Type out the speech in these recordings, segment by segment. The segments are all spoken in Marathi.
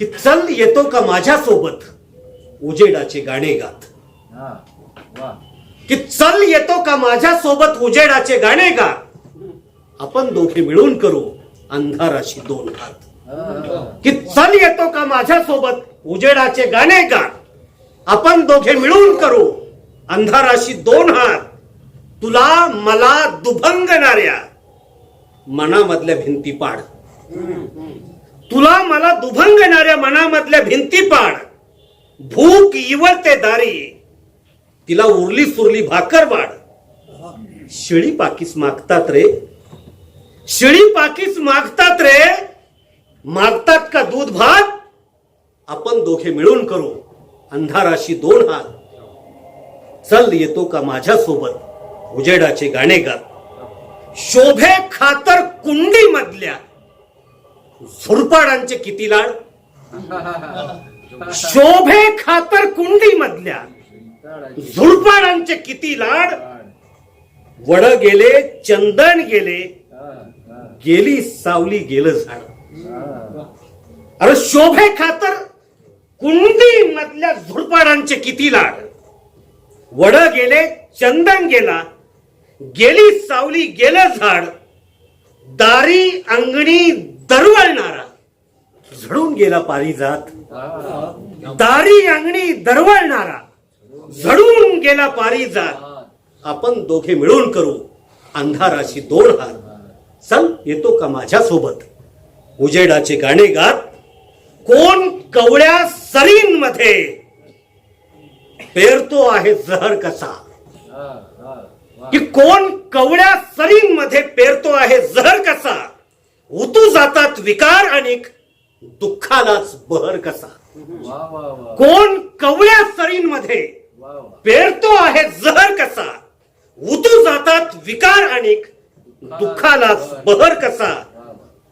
की चल येतो का माझ्या सोबत उजेडाचे गाणे गात. की चल येतो का माझ्या सोबत उजेडाचे गाणे गात आपण दोघे मिळून करू अंधाराशी दोन हात. की चल येतो का माझ्या सोबत उजेडाचे गाणे गात आपण दोघे मिळून करू अंधाराशी दोन हात. तुला मला दुभंगणाऱ्या. मनामधल्या भिंती पाड. तुला मला दुभंगणाऱ्या मनामधल्या भिंती पाड भूक इवळते दारी. तिला उरली सुरली भाकर वाढ. शिळी पाकीस मागतात रे. शिळी पाकीस मागतात रे. मागतात का दूध भात? आपण दोघे मिळून करू. अंधाराशी दोन हात. चल येतो का माझ्या सोबत उजेडाचे गाणे गात. शोभे खातर कुंडी मधल्या झुरपाडांचे किती लाड? शोभे खातर कुंडी मधल्या तळाची झुरपाडांचे किती लाड? वड गेले चंदन गेले गेली सावली गेलं झाड. अरे शोभे खातर कुंडी मधल्या झुडपाडांचे किती लाड? वड गेले चंदन गेला गेली सावली गेलं झाड. दारी अंगणी दरवळणारा. झडून गेला पारिजात. दारी अंगणी दरवळणारा. झडून गेला पारिजात आपण दोघे मिळून करू. अंधाराशी दोन हात. चल येतो का माझ्या सोबत उजेडाचे गाणे गात. कोण कवळ्या सरींमध्ये? पेरतो आहे जहर कसा. की कोण कवळ्या सरींमध्ये पेरतो आहे जहर कसा? उतू जातात विकार अनेक दुःखालाच बहर कसा. कोण कवळ्या सरींमध्ये. पेरतो आहे जहर कसा. उतू जातात विकार अनेक दुःखालाच बहर कसा.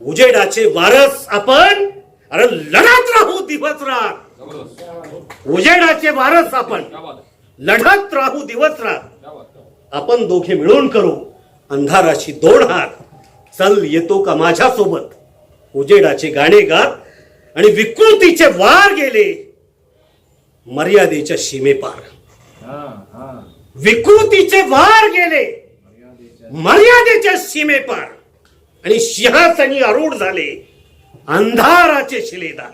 उजेडाचे वारस आपण अरे लढत राहू दिवस रात उजेडाचे वारस आपण लढत राहू दिवस रात आपण दोघे मिळून करू अंधाराशी दोन हात. चल येतो का माझ्या सोबत उजेडाचे गाणे गात आणि विकृतीचे वार गेले. मर्यादेच्या सीमेपार हा, हा. विकृतीचे वार गेले. मर्यादेच्या मर्यादेच्या सीमेपार आणि सिंहासनी आरूढ झाले. अंधाराचे शिलेदार.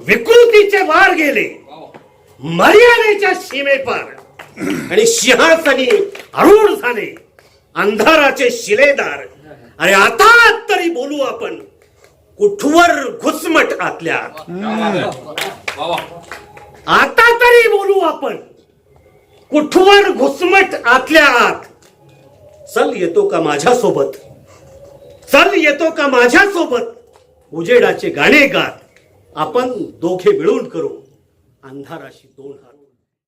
विकृतीचे वार गेले. मर्यादेच्या सीमेपार आणि सिंहासनी आरूढ झाले. अंधाराचे शिलेदार. अरे आता तरी बोलू आपण. कुठवर घुसमट आतल्या? आता तरी बोलू आपण. कुठवर घुसमट आतल्या आत? चल येतो का माझ्या सोबत चल येतो का माझ्या सोबत उजेडाचे गाणे गात. आपण दोघे मिळून करू. अंधाराशी दोन हात.